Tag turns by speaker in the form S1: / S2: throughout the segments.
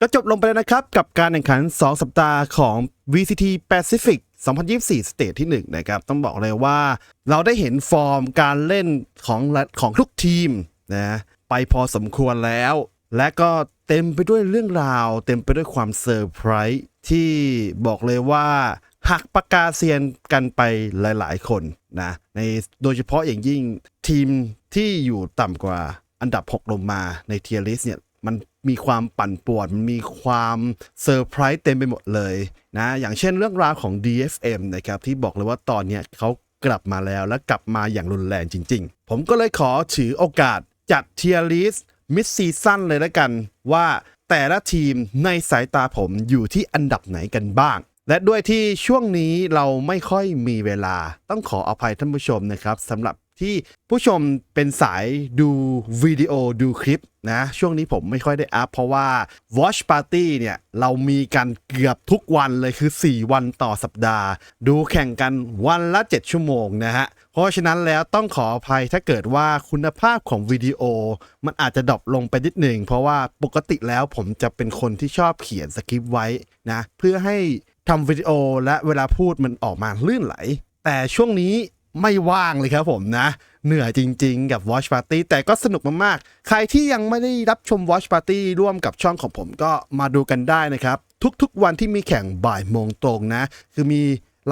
S1: ก็จบลงไปแล้วนะครับ กับการแข่งขัน 2 สัปดาห์ของ VCT Pacific 2024 สเตจที่1นะครับ ต้องบอกเลยว่า เราได้เห็นฟอร์มการเล่นของของทุกทีมนะไปพอสมควรแล้ว และก็เต็มไปด้วยเรื่องราว เต็มไปด้วยความเซอร์ไพรส์ที่บอกเลยว่าหักปากกาเซียนกันไปหลาย ๆ คนนะในโดยเฉพาะอย่างยิ่งทีมที่อยู่ต่ำกว่าอันดับ 6 ลงมาในเทียร์ลิสเนี่ยมัน มีความปั่นป่วนมีความเซอร์ไพรส์เต็มไปหมดเลยนะอย่างเช่นเรื่องราวของ DFM นะครับที่บอกเลยว่าตอนเนี้ยเขากลับมาแล้วและกลับมาอย่างรุนแรงจริง ๆ ผมก็เลยขอถือโอกาสจัดเทียร์ลิสมิดซีซั่นเลยแล้วกันว่าแต่ละทีมในสายตาผมอยู่ที่อันดับไหนกันบ้าง และด้วยที่ช่วงนี้เราไม่ค่อยมีเวลา ต้องขออภัยท่านผู้ชมนะครับสำหรับ ที่ผู้ชมเป็นสายดูวิดีโอดูคลิปนะช่วงนี้ผมไม่ค่อยได้อัพเพราะว่า Watch Party เนี่ยเรามีกันเกือบทุกวันเลยคือ 4 วันต่อสัปดาห์ ดูแข่งกันวันละ 7 ชั่วโมงนะฮะ เพราะฉะนั้นแล้วต้องขออภัยถ้าเกิดว่าคุณภาพของวิดีโอ มันอาจจะดรอปลงไปนิดหนึ่งเพราะว่าปกติแล้วผมจะเป็นคนที่ชอบเขียนสคริปต์ไว้นะเพื่อให้ทำวิดีโอและเวลาพูดมันออกมาลื่นไหล แต่ช่วงนี้ ไม่ว่างเลยครับผมนะ เหนื่อยจริงๆ กับ Watch Party แต่ก็สนุกมากๆ ใครที่ยังไม่ได้รับชม Watch Party ร่วมกับช่องของผมก็มาดูกันได้นะครับ ทุกๆวันที่มีแข่งบ่ายโมงตรงนะ คือมี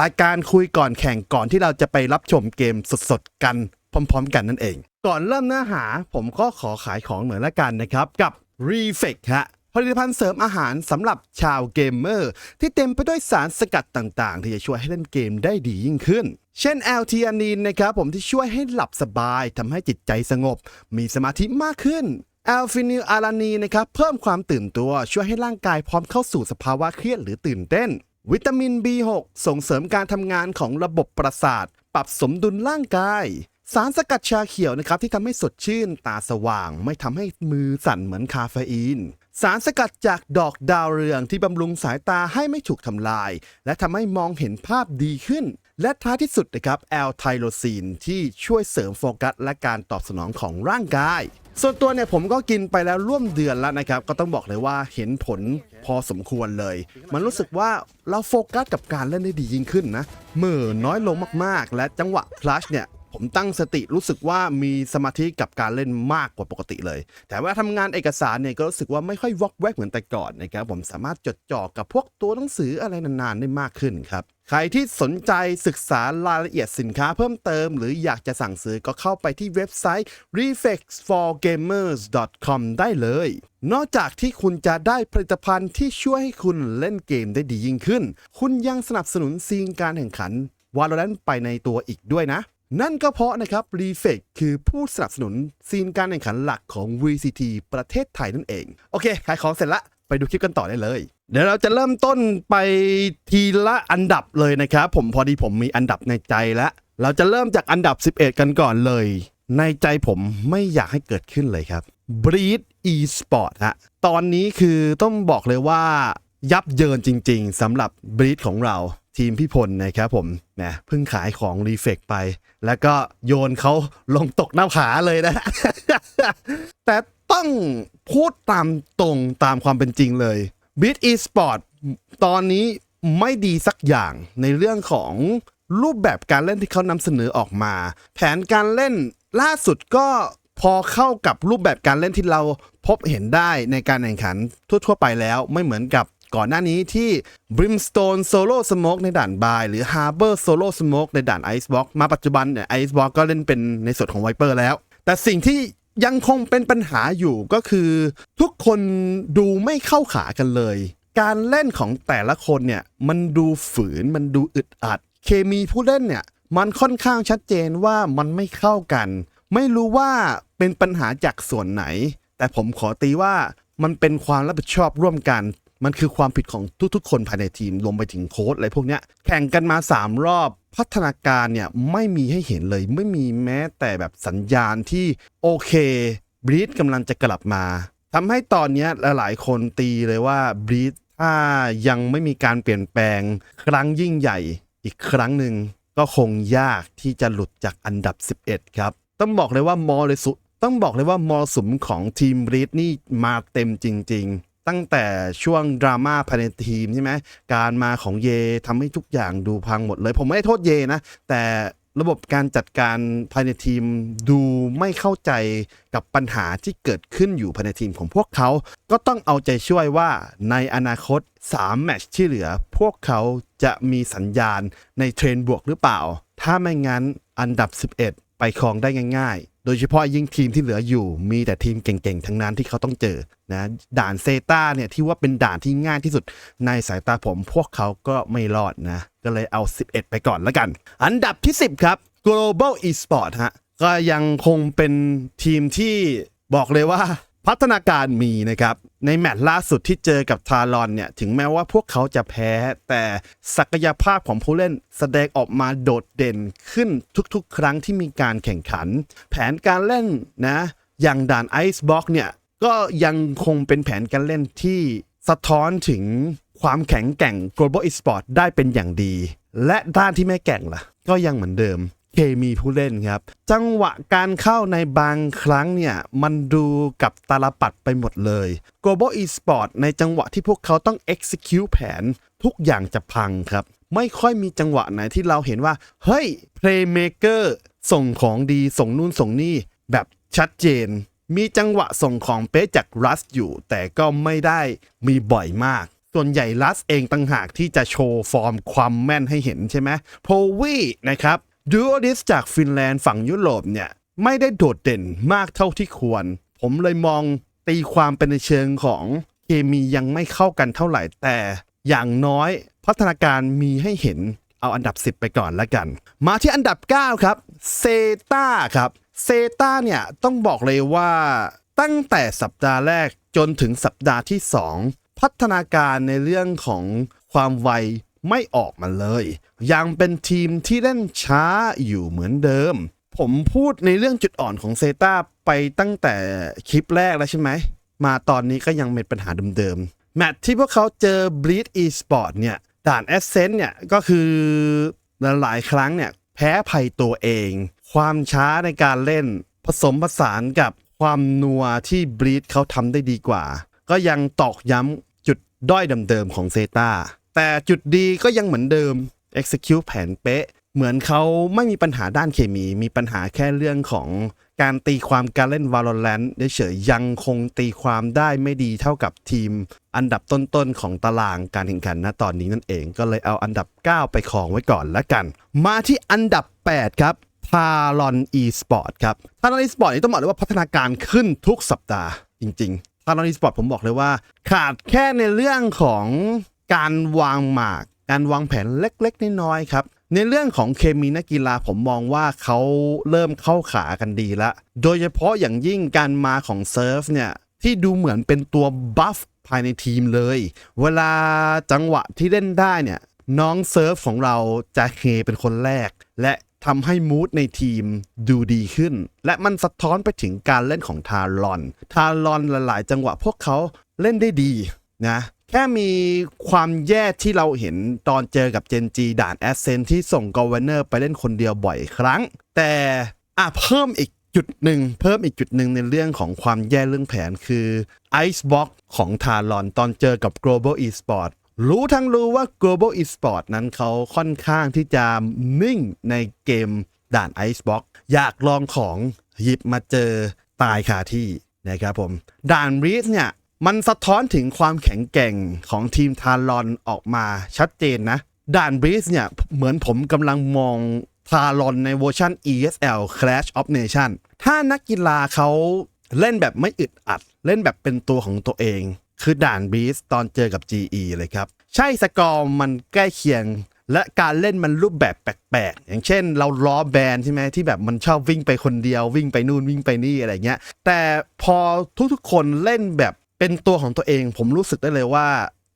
S1: รายการคุยก่อนแข่งก่อนที่เราจะไปรับชมเกมสดๆ กันพร้อมๆ กันนั่นเอง ก่อนเริ่มเนื้อหาผมก็ขอขายของเหมือนละกันนะครับกับ r e f e c t ฮะ ผลิตภัณฑ์เสริมอาหารสำหรับชาวเกมเมอร์ ที่เต็มไปด้วยสารสกัดต่างๆ ที่จะช่วยให้เล่นเกมได้ดียิ่งขึ้น เช่น l t อ n i n นะครับผมที่ช่วยให้หลับสบายทำให้จิตใจสงบ มีสมาธิมากขึ้น a l p h e n y l a l a n i n นะครับเพิ่มความตื่นตัวช่วยให้ร่างกายพร้อมเข้าสู่สภาวะเครียดหรือตื่นเต้น วิตามิน B6 ส่งเสริมการทำงานของระบบประสาท ปรับสมดุลร่างกายสารสกัดชาเขียวนะครับที่ทำให้สดชื่นตาสว่าง ไม่ทำให้มือสั่นเหมือนคาเฟอีน สารสกัดจากดอกดาวเรืองที่บำรุงสายตาให้ไม่ถูกทำลาย และทำให้มองเห็นภาพดีขึ้น และท้ายที่สุดนะครับแอลไทโลซีนที่ช่วยเสริมโฟกัสและการตอบสนองของร่างกาย ส่วนตัวเนี่ยผมก็กินไปแล้วร่วมเดือนแล้วนะครับ ก็ต้องบอกเลยว่าเห็นผลพอสมควรเลย มันรู้สึกว่าเราโฟกัสกับการเล่นได้ดียิ่งขึ้นนะเมื่อน้อยลงมากๆ และจังหวะคลัชเนี่ย ผมตั้งสติรู้สึกว่ามีสมาธิกับการเล่นมากกว่าปกติเลย แต่ว่าทำงานเอกสารเนี่ยก็รู้สึกว่าไม่ค่อยวอกแวกเหมือนแต่ก่อนนะครับผมสามารถจดจ่อกับพวกตัวหนังสืออะไรนานๆได้มากขึ้นครับใครที่สนใจศึกษารายละเอียดสินค้าเพิ่มเติม หรืออยากจะสั่งซื้อก็เข้าไปที่เว็บไซต์ reflexforgamers.com ได้เลย นอกจากที่คุณจะได้ผลิตภัณฑ์ที่ช่วยให้คุณเล่นเกมได้ดียิ่งขึ้น คุณยังสนับสนุนซีนการแข่งขัน Valorant ไปในตัวอีกด้วยนะ นั่นก็เพราะนะครับ r e f e c คือผู้สนับสนุนซีนการแข่งขันหลักของ VCT ประเทศไทยนั่นเอง โอเค ขายของเสร็จละ ไปดูคลิปกันต่อได้เลย เดี๋ยวเราจะเริ่มต้นไปทีละอันดับเลยนะครับ ผมพอดีผมมีอันดับในใจแล้ว เราจะเริ่มจากอันดับ 11 กันก่อนเลย ในใจผมไม่อยากให้เกิดขึ้นเลยครับ Breed Esport ฮะตอนนี้คือต้องบอกเลยว่ายับเยินจริง ๆสำหรับ Breed ของเรา ทีมพี่พลนะครับผมแหมเพิ่งขายของรีเฟกไป แล้วก็โยนเขาลงตกหน้าผาเลยนะ แต่ต้องพูดตามตรงตามความเป็นจริงเลย b i t eSport ตอนนี้ไม่ดีสักอย่างในเรื่องของรูปแบบการเล่นที่เขานำเสนอออกมา แผนการเล่นล่าสุดก็พอเข้ากับรูปแบบการเล่นที่เราพบเห็นได้ในการแข่งขันทั่ว ๆ ไปแล้วไม่เหมือนกับ ก่อนหน้านี้ที่ Brimstone Solo Smoke ในด่านบายหรือ Harbor Solo Smoke ในด่าน Icebox มาปัจจุบันเนี่ย Icebox ก็เล่นเป็นในส่วนของ Viper แล้ว แต่สิ่งที่ยังคงเป็นปัญหาอยู่ก็คือ ทุกคนดูไม่เข้าขากันเลย การเล่นของแต่ละคนเนี่ย มันดูฝืนมันดูอึดอัด เคมีผู้เล่นเนี่ย มันค่อนข้างชัดเจนว่ามันไม่เข้ากัน ไม่รู้ว่าเป็นปัญหาจากส่วนไหน แต่ผมขอตีว่ามันเป็นความรับผิดชอบร่วมกัน มันคือความผิดของทุกๆ คนภายในทีมรวมไปถึงโค้ชอะไรพวกเนี้ยแข่งกันมา 3 รอบพัฒนาการเนี่ยไม่มีให้เห็นเลย ไม่มีแม้แต่แบบสัญญาณที่โอเคบรีดกำลังจะกลับมาทำให้ตอนนี้หลายๆคนตีเลยว่าบรีดถ้ายังไม่มีการเปลี่ยนแปลงครั้งยิ่งใหญ่อีกครั้งหนึ่งก็คงยากที่จะหลุดจากอันดับ 11 ครับ ต้องบอกเลยว่ามอรสุต้องบอกเลยว่ามรสุมของทีมบรีดนี่มาเต็มจริง ๆ ตั้งแต่ช่วงดราม่าภายในทีมใช่ไหมการมาของเยทำให้ทุกอย่างดูพังหมดเลย ผมไม่ได้โทษเยนะ แต่ระบบการจัดการภายในทีมดูไม่เข้าใจกับปัญหาที่เกิดขึ้นอยู่ภายในทีมของพวกเขา ก็ต้องเอาใจช่วยว่าในอนาคต 3 แมตช์ที่เหลือ พวกเขาจะมีสัญญาณในเทรนบวกหรือเปล่า ถ้าไม่งั้นอันดับ 11 ไปครองได้ง่ายๆ โดยเฉพาะยิ่งทีมที่เหลืออยู่ มีแต่ทีมเก่งๆ ทั้งนั้นที่เขาต้องเจอนะด่านเซตาเนี่ยที่ว่าเป็นด่านที่ง่ายที่สุดในสายตาผม พวกเขาก็ไม่รอดนะ ก็เลยเอา 11 ไปก่อนแล้วกัน อันดับที่ 10 ครับ global esport ฮะก็ยังคงเป็นทีมที่บอกเลยว่า พัฒนาการมีนะครับ ในแมตช์ล่าสุดที่เจอกับทารอนเนี่ย ถึงแม้ว่าพวกเขาจะแพ้ แต่ศักยภาพของผู้เล่นแสดงออกมาโดดเด่นขึ้นทุกๆ ครั้งที่มีการแข่งขัน แผนการเล่นนะ อย่างด่านไอซ์บ็อกเนี่ย ก็ยังคงเป็นแผนการเล่นที่สะท้อนถึงความแข็งแกร่ง global esport ได้เป็นอย่างดี และด้านที่ไม่แก่งล่ะ ก็ยังเหมือนเดิม เคมีผู้เล่นครับ จังหวะการเข้าในบางครั้งเนี่ย มันดูกับตาลปัดไปหมดเลย global esport ในจังหวะที่พวกเขาต้อง execute แผนทุกอย่างจะพังครับ ไม่ค่อยมีจังหวะไหนที่เราเห็นว่า เฮ้ย playmaker ส่งของดีส่งนู่นส่งนี่แบบชัดเจน มีจังหวะส่งของเป๊ะจากรัสอยู่ แต่ก็ไม่ได้มีบ่อยมากส่วนใหญ่รัสเองต่างหากที่จะโชว์ฟอร์มความแม่นให้เห็นใช่ไหมโพวีนะครับ ดูโอดิสจากฟินแลนด์ฝั่งยุโรปเนี่ย ไม่ได้โดดเด่นมากเท่าที่ควร ผมเลยมองตีความเป็นในเชิงของเคมียังไม่เข้ากันเท่าไหร่แต่อย่างน้อยพัฒนาการมีให้เห็นเอาอันดับ 10 ไปก่อนแล้วกัน มาที่อันดับ 9 ครับเซตาครับเซตาเนี่ยต้องบอกเลยว่าตั้งแต่สัปดาห์แรกจนถึงสัปดาห์ที่ 2 พัฒนาการในเรื่องของความไว ไม่ออกมาเลย ยังเป็นทีมที่เล่นช้าอยู่เหมือนเดิม ผมพูดในเรื่องจุดอ่อนของเซตาไปตั้งแต่คลิปแรกแล้วใช่ไหม มาตอนนี้ก็ยังเป็นปัญหาเดิมๆ แมตช์ที่พวกเขาเจอ Bleed Esport เนี่ยด่าน Ascent เนี่ยก็คือหลายๆครั้งเนี่ยแพ้ภัยตัวเอง ความช้าในการเล่นผสมผสานกับความนัวที่ Bleed เขาทำได้ดีกว่า ก็ยังตอกย้ำจุดด้อยเดิมๆของเซตา แต่จุดดีก็ยังเหมือนเดิม execute แผนเป๊ะ เหมือนเขาไม่มีปัญหาด้านเคมี มีปัญหาแค่เรื่องของการตีความการเล่น Valorant เฉยๆยังคงตีความได้ไม่ดีเท่ากับทีม อันดับต้นๆของตารางการแข่งขันณตอนนี้นั่นเองก็เลยเอาอันดับ 9 ไปครองไว้ก่อนละกัน มาที่อันดับ 8 ครับทารอน e-sport ครับทารอน e-sport นี่ต้องบอกเลยว่าพัฒนาการขึ้นทุกสัปดาห์จริงๆทารอน e-sport ผมบอกเลยว่า ขาดแค่ในเรื่องของ การวางหมาก การวางแผนเล็กๆน้อยๆครับในเรื่องของเคมีนักกีฬาผมมองว่าเขาเริ่มเข้าขากันดีละ โดยเฉพาะอย่างยิ่งการมาของเซิร์ฟเนี่ย ที่ดูเหมือนเป็นตัวบัฟภายในทีมเลย เวลาจังหวะที่เล่นได้เนี่ย น้องเซิร์ฟของเราจะเฮเป็นคนแรก และทำให้มูดในทีมดูดีขึ้น และมันสะท้อนไปถึงการเล่นของทารอน ทารอนหลาย ๆ จังหวะพวกเขาเล่นได้ดีนะ แค่มีความแย่ที่เราเห็นตอนเจอกับเจนจีด่านแอสเซนที่ส่งกอเวนเนอร์ไปเล่นคนเดียวบ่อยครั้ง แต่อะเพิ่มอีกจุดหนึ่งเพิ่มอีกจุดหนึ่งในเรื่องของความแย่เรื่องแผนคือ Icebox ของทารอนตอนเจอกับ Global Esport รู้ทั้งรู้ว่า Global Esport นั้นเขาค่อนข้างที่จะนิ่งในเกมด่าน Icebox อยากลองของหยิบมาเจอตายคาที่นะครับผม ด่านรีสเนี่ย มันสะท้อนถึงความแข็งแกร่งของทีมทารอนออกมาชัดเจนนะ ด่านบรีสเนี่ย เหมือนผมกำลังมองทารอนในเวอร์ชัน ESL Clash of Nation ถ้านักกีฬาเขาเล่นแบบไม่อึดอัด เล่นแบบเป็นตัวของตัวเอง คือด่านบีสตอนเจอกับ GE เลยครับ ใช่สกอร์มันใกล้เคียง และการเล่นมันรูปแบบแปลกๆ อย่างเช่น เราล้อแบนใช่ไหมที่แบบมันชอบวิ่งไปคนเดียว วิ่งไปนู่นวิ่งไปนี่อะไรเงี้ย แต่พอทุกๆคนเล่นแบบ เป็นตัวของตัวเองผมรู้สึกได้เลยว่า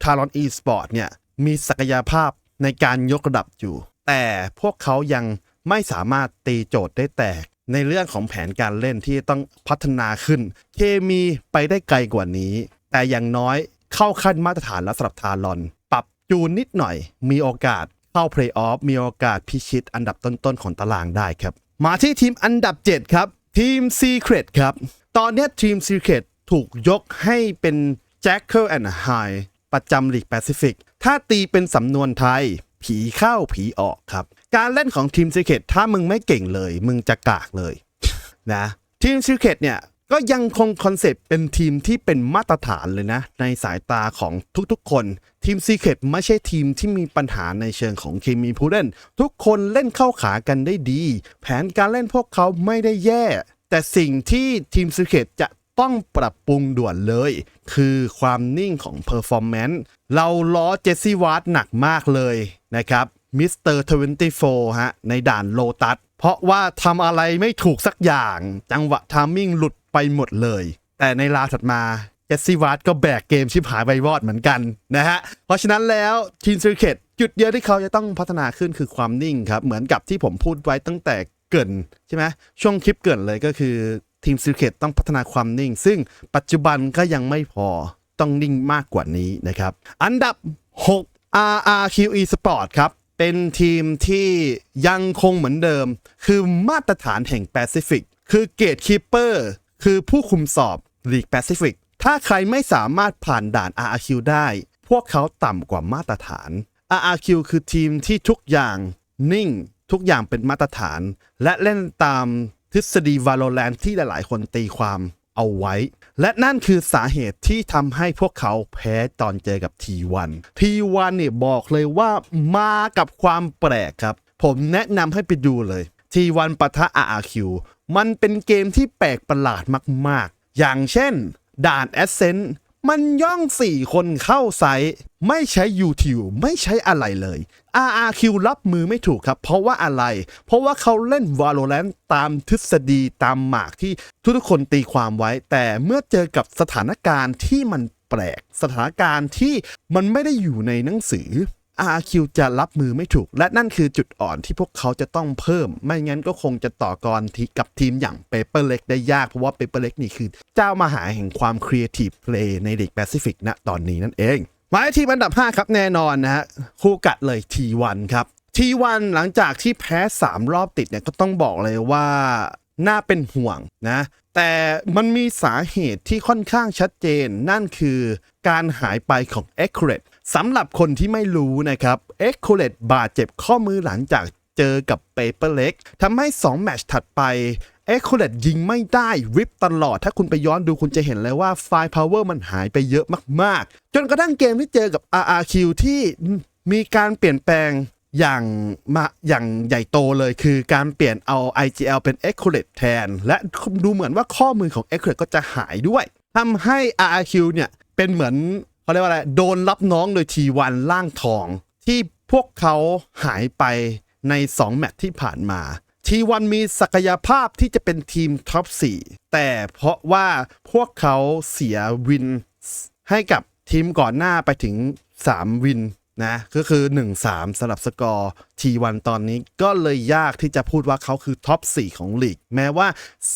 S1: ทารอน e-sport เนี่ยมีศักยภาพในการยกระดับอยู่ แต่พวกเขายังไม่สามารถตีโจทย์ได้แตก ในเรื่องของแผนการเล่นที่ต้องพัฒนาขึ้น เคมีไปได้ไกลกว่านี้ แต่อย่างน้อยเข้าขั้นมาตรฐานแล้วสำหรับทารอน ปรับจูนนิดหน่อย มีโอกาสเข้าเพลย์ออฟมีโอกาสพิชิตอันดับต้นๆของตารางได้ครับ มาที่ทีมอันดับ 7 ครับ ทีม Secret ครับ ตอนนี้ทีม Secret ถูกยกให้เป็น Jackal and Hyde ประจำลีกแปซิฟิก ถ้าตีเป็นสำนวนไทย ผีเข้าผีออกครับ การเล่นของทีมซีเคตถ้ามึงไม่เก่งเลย มึงจะกากเลยนะทีมซีเคตเนี่ยก็ยังคงคอนเซปต์เป็นทีมที่เป็นมาตรฐานเลยนะ ในสายตาของทุกๆคน ทีมซีเคตไม่ใช่ทีมที่มีปัญหาในเชิงของเคมีผู้เล่น ทุกคนเล่นเข้าขากันได้ดี แผนการเล่นพวกเขาไม่ได้แย่ แต่สิ่งที่ทีมซีเคตจะ ต้องปรับปรุงด่วนเลย คือความนิ่งของเพอร์ฟอร์แมนซ์เราล้อเจสซี่วาร์ดหนักมากเลยนะครับมิสเตอร์ทเวนตี้โฟฮะในด่านโลตัสเพราะว่าทำอะไรไม่ถูกสักอย่าง จังหวะทามมิ่งหลุดไปหมดเลย แต่ในราถัดมาเจสซี่วาร์ดก็แบกเกมชิบหายไปวอดเหมือนกันนะฮะ เพราะฉะนั้นแล้วทีมซีเคตจุดเดียวที่เขาจะต้องพัฒนาขึ้นคือความนิ่งครับ เหมือนกับที่ผมพูดไว้ตั้งแต่เกินใช่ไหมช่วงคลิปเกินเลยก็คือ ทีมซีเคตต้องพัฒนาความนิ่ง ซึ่งปัจจุบันก็ยังไม่พอต้องนิ่งมากกว่านี้นะครับ อันดับ 6 RRQE Sport ครับ เป็นทีมที่ยังคงเหมือนเดิม คือมาตรฐานแห่งแปซิฟิกคือเกตคีเปอร์คือผู้คุมสอบลีกแปซิฟิกถ้าใครไม่สามารถผ่านด่าน RRQ ได้ พวกเขาต่ำกว่ามาตรฐาน RRQ คือทีมที่ทุกอย่างนิ่ง ทุกอย่างเป็นมาตรฐาน และเล่นตาม ทฤษฎี Valorant ที่หลาย ๆ คนตีความเอาไว้ และนั่นคือสาเหตุที่ทำให้พวกเขาแพ้ตอนเจอกับ T1 T1 เนี่ยบอกเลยว่ามากับความแปลกครับ ผมแนะนำให้ไปดูเลย T1 ปะทะ RRQ มันเป็นเกมที่แปลกประหลาดมาก ๆ อย่างเช่น ด่าน Ascent มันย่อง4คนเข้าไซต์ไม่ใช้ YouTube ไม่ใช้อะไรเลย RRQ รับมือไม่ถูกครับ เพราะว่าอะไร เพราะว่าเขาเล่น Valorant ตามทฤษฎีตามหมากที่ทุกๆคนตีความไว้ แต่เมื่อเจอกับสถานการณ์ที่มันแปลก สถานการณ์ที่มันไม่ได้อยู่ในหนังสือ RQ จะรับมือไม่ถูก และนั่นคือจุดอ่อนที่พวกเขาจะต้องเพิ่ม ไม่งั้นก็คงจะต่อกรกับทีมอย่าง Paper l e g ได้ยาก เพราะว่า Paper l e g นี่คือ เจ้ามหาแห่งความ Creative Play ในลีกแปซิฟิกณตอนนี้นั่นเองมาที่ทีมอันดับ 5 ครับแน่นอนนะฮะคู่กัดเลย T1 ครับ T1 หลังจากที่แพ้ 3 รอบติดเนี่ยก็ต้องบอกเลยว่าน่าเป็นห่วงนะ แต่มันมีสาเหตุที่ค่อนข้างชัดเจน นั่นคือการหายไปของ e c u r a t e สำหรับคนที่ไม่รู้นะครับ e c u r a t e บาดเจ็บข้อมือหลังจากเจอกับ Paper l e g ทำให้ 2 แมตช์ถัดไป e c u r a t e ยิงไม่ได้วิปตลอด ถ้าคุณไปย้อนดูคุณจะเห็นเลยว่าไฟล์ power มันหายไปเยอะมาก ๆ จนกระทั่งเกมที่เจอกับ RRQ ที่มีการเปลี่ยนแปลงอย่างมาอย่างใหญ่โตเลยคือการเปลี่ยนเอา IGL เป็น e c u r a t e แทน และดูเหมือนว่าข้อมือของ e c u r a t e ก็จะหายด้วยทำให้ RRQ เนี่ยเป็นเหมือน เขาเรียกว่าอะไรโดนรับน้องโดย T1 ล่างทอง ที่พวกเขาหายไปใน 2 แมตช์ที่ผ่านมา T1 มีศักยภาพที่จะเป็นทีมท็อป 4 แต่เพราะว่าพวกเขาเสียวินให้กับทีมก่อนหน้าไปถึง 3 วินนะก็คือ 1-3สำหรับสกอร์ T1 ตอนนี้ก็เลยยากที่จะพูดว่าเขาคือท็อป 4 ของลีก แม้ว่า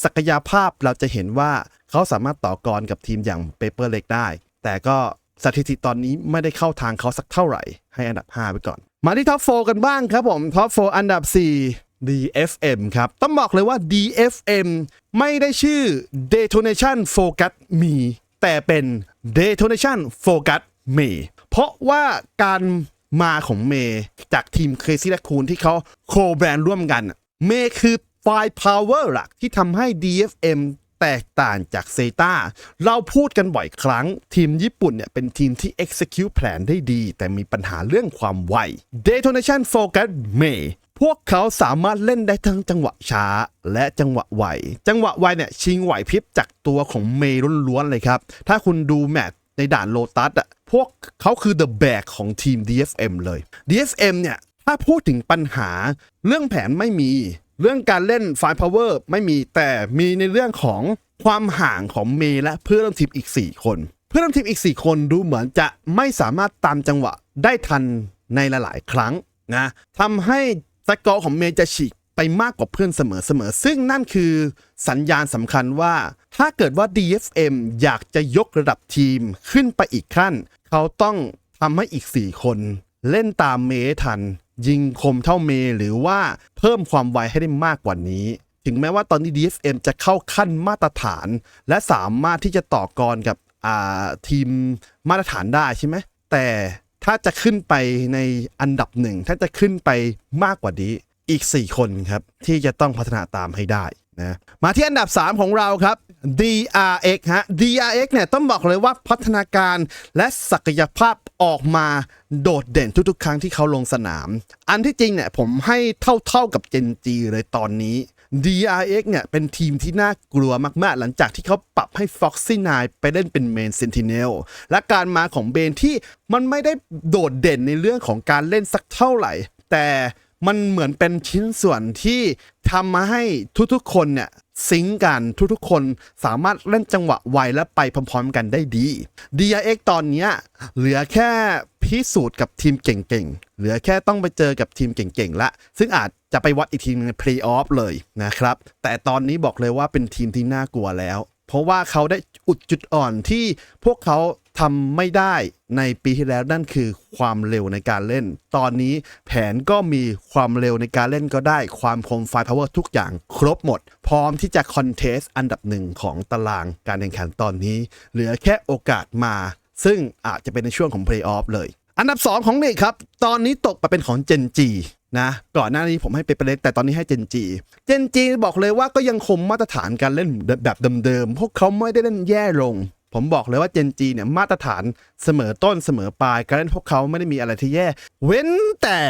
S1: ศักยภาพเราจะเห็นว่าเขาสามารถต่อกรกับทีมอย่างเปเปอร์เล็กได้ แต่ก็ สถิติตอนนี้ไม่ได้เข้าทางเขาสักเท่าไหร่ ให้อันดับ 5 ไปก่อน มาที่ท็อป4กันบ้างครับผมท็อป4อันดับ 4 DFM ครับ ต้องบอกเลยว่า DFM ไม่ได้ชื่อ Detonation Focus Me แต่เป็น Detonation Focus Me เพราะว่าการมาของเมย์จากทีม Crazy Raccoon ที่เขาโคแบรนด์ร่วมกัน เมย์คือไฟพล์ power หลักที่ทำให้ DFM แตกต่างจากเซตาเราพูดกันบ่อยครั้ง ทีมญี่ปุ่นเนี่ยเป็นทีมที่ execute plan ได้ดี แต่มีปัญหาเรื่องความไว Detonation Focus May พวกเขาสามารถเล่นได้ทั้งจังหวะช้า และจังหวะไว จังหวะไวเนี่ยชิงไหวพริบจากตัวของเมย์ล้วนๆเลยครับ ถ้าคุณดูแมตช์ในด่านโลตัสอะ พวกเขาคือ the back ของทีม DFM เลย DFM เนี่ย ถ้าพูดถึงปัญหาเรื่องแผนไม่มี เรื่องการเล่นไฟพาวเวอร์ไม่มีแต่มีในเรื่องของความห่างของเมย์และเพื่อนร่วมทีมอีก 4 คน เพื่อนร่วมทีมอีก 4 คนดูเหมือนจะไม่สามารถตามจังหวะได้ทันในหลาย ๆ ครั้งนะทำให้สกอร์ของเมย์จะฉีกไปมากกว่าเพื่อนเสมอๆ ซึ่งนั่นคือสัญญาณสำคัญว่า ถ้าเกิดว่า DFM อยากจะยกระดับทีมขึ้นไปอีกขั้น เขาต้องทำให้อีก 4 คน เล่นตามเมทัน ยิงคมเท่าเมย์หรือว่าเพิ่มความไวให้ได้มากกว่านี้ ถึงแม้ว่าตอนนี้ DFM จะเข้าขั้นมาตรฐาน และสามารถที่จะต่อกรกับทีมมาตรฐานได้ใช่ไหมแต่ถ้าจะขึ้นไปในอันดับหนึ่งถ้าจะขึ้นไปมากกว่านี้อีก 4 คนครับที่จะต้องพัฒนาตามให้ได้ นะมาที่อันดับ 3 ของเราครับ DRX ฮะ DRX เนี่ยต้องบอกเลยว่าพัฒนาการและศักยภาพออกมาโดดเด่นทุกๆ ครั้งที่เขาลงสนาม อันที่จริงเนี่ยผมให้เท่าๆกับ Gen G เลยตอนนี้ DRX เนี่ยเป็นทีมที่น่ากลัวมากๆ หลังจากที่เขาปรับให้ Foxy 9ไปเล่นเป็นเมน Sentinel และการมาของเบนที่มันไม่ได้โดดเด่นในเรื่องของการเล่นสักเท่าไหร่ แต่ มันเหมือนเป็นชิ้นส่วนที่ทำมาให้ทุกๆคนเนี่ยซิงกันทุกๆคนสามารถเล่นจังหวะไวและไปพร้อมๆกันได้ดี DRX ตอนนี้เหลือแค่พิสูจน์กับทีมเก่งๆ เหลือแค่ต้องไปเจอกับทีมเก่งๆละ ซึ่งอาจจะไปวัดอีกทีในเพลย์ออฟเลยนะครับ แต่ตอนนี้บอกเลยว่าเป็นทีมที่น่ากลัวแล้ว เพราะว่าเขาได้อุดจุดอ่อนที่พวกเขา ทำไม่ได้ในปีที่แล้วนั่นคือความเร็วในการเล่น ตอนนี้แผนก็มีความเร็วในการเล่นก็ได้ความคมไฟพาวเวอร์ทุกอย่างครบหมด พร้อมที่จะคอนเทสอันดับหนึ่งของตารางการแข่งขันตอนนี้ เหลือแค่โอกาสมา ซึ่งอาจจะเป็นในช่วงของเพลย์ออฟเลย อันดับ 2 ของลีกครับ ตอนนี้ตกไปเป็นของเจนจีนะก่อนหน้านี้ผมให้เปเปอร์เล็กแต่ตอนนี้ให้เจนจี เจนจีบอกเลยว่าก็ยังคงมาตรฐานการเล่นแบบเดิมๆ พวกเขาไม่ได้เล่นแย่ลง ผมบอกเลยว่าเจนจีเนี่ยมาตรฐานเสมอต้นเสมอปลาย การเล่นพวกเขาไม่ได้มีอะไรที่แย่ เว้นแต่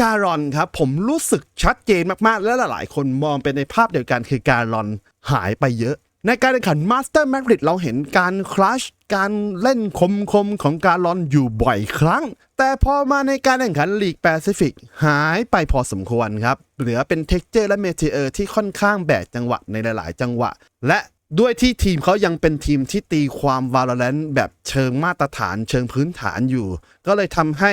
S1: การอนครับ ผมรู้สึกชัดเจนมากๆ และหลายๆ คนมองเป็นในภาพเดียวกันคือการอนหายไปเยอะ ในการแข่งขันมาสเตอร์แม r i ริดเราเห็นการคลัชการเล่นคมคมๆของการอนอยู่บ่อยครั้ง แต่พอมาในการแข่งขันลีกแปซิฟิกหายไปพอสมควรครับ เหลือเป็นเท็กเจอร์และเมเทอร์ที่ค่อนข้างแบกจังหวะในหลาย ๆ จังหวะ และ ด้วยที่ทีมเขายังเป็นทีมที่ตีความ Valorant แบบเชิงมาตรฐานเชิงพื้นฐานอยู่ ก็เลยทำให้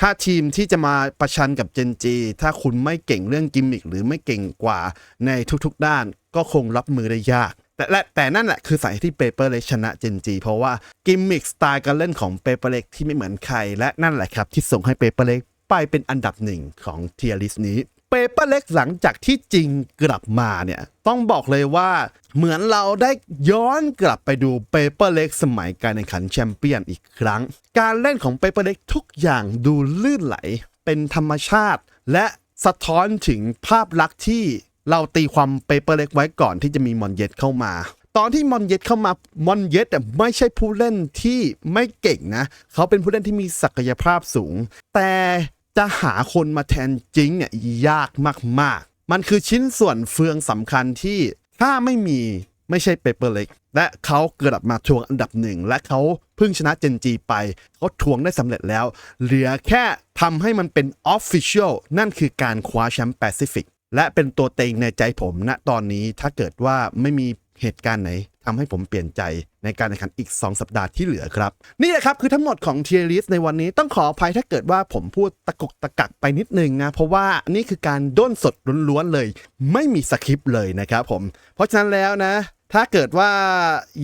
S1: ถ้าทีมที่จะมาประชันกับ Gen G ถ้าคุณไม่เก่งเรื่องกิมมิคหรือไม่เก่งกว่าในทุกๆด้าน ก็คงรับมือได้ยาก แต่และแต่นั่นแหละคือสาเหตุที่เปเปอร์เล็กชนะ Gen G เพราะว่ากิมมิคสไตล์การเล่นของเปเปอร์เล็กที่ไม่เหมือนใคร และนั่นแหละครับที่ส่งให้เปเปอร์เล็กไปเป็นอันดับหนึ่งของเทียริสนี้ เปเปอร์เล็กหลังจากที่จริงกลับมาเนี่ยต้องบอกเลยว่าเหมือนเราได้ย้อนกลับไปดูเปเปอร์เล็กสมัยการแข่งขันแชมเปี้ยนอีกครั้ง การเล่นของเปเปอร์เล็กทุกอย่างดูลื่นไหล เป็นธรรมชาติ และสะท้อนถึงภาพลักษณ์ที่เราตีความเปเปอร์เล็กไว้ก่อนที่จะมีมอนเย็ดเข้ามา ตอนที่มอนเย็ดเข้ามามอนเย็ดไม่ใช่ผู้เล่นที่ไม่เก่งนะ เขาเป็นผู้เล่นที่มีศักยภาพสูง แต่ จะหาคนมาแทนจริงเนี่ยยากมากๆ มันคือชิ้นส่วนเฟืองสำคัญที่ถ้าไม่มีไม่ใช่เปเปอร์เล็กและเขาเกิดมาทวงอันดับหนึ่ง และเขาเพิ่งชนะเจนจีไป เขาทวงได้สำเร็จแล้ว เหลือแค่ทำให้มันเป็นออฟฟิเชียลนั่นคือการคว้าแชมป์แปซิฟิกและเป็นตัวเต็งในใจผมณตอนนี้ถ้าเกิดว่าไม่มี เหตุการณ์ไหนทำให้ผมเปลี่ยนใจในการแข่งขันอีก 2 สัปดาห์ที่เหลือครับ นี่แหละครับคือทั้งหมดของเทียริสในวันนี้ต้องขออภัยถ้าเกิดว่าผมพูดตะกุกตะกักไปนิดนึงนะ เพราะว่านี่คือการด้นสดล้วนๆเลย ไม่มีสคริปต์เลยนะครับผม เพราะฉะนั้นแล้วนะ ถ้าเกิดว่า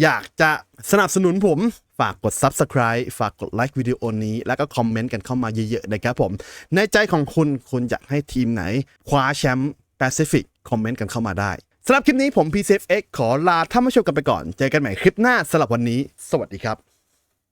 S1: อยากจะสนับสนุนผมฝากกด Subscribe ฝากกดไลค์วิดีโอนี้ แล้วก็คอมเมนต์กันเข้ามาเยอะๆนะครับผม ในใจของคุณคุณอยากให้ทีมไหน คว้าแชมป์แปซิฟิกคอมเมนต์กันเข้ามาได้ สำหรับคลิปนี้ผม PCFX ขอลาท่านผู้ชมกันไปก่อน เจอกันใหม่คลิปหน้าสำหรับวันนี้ สวัสดีครับ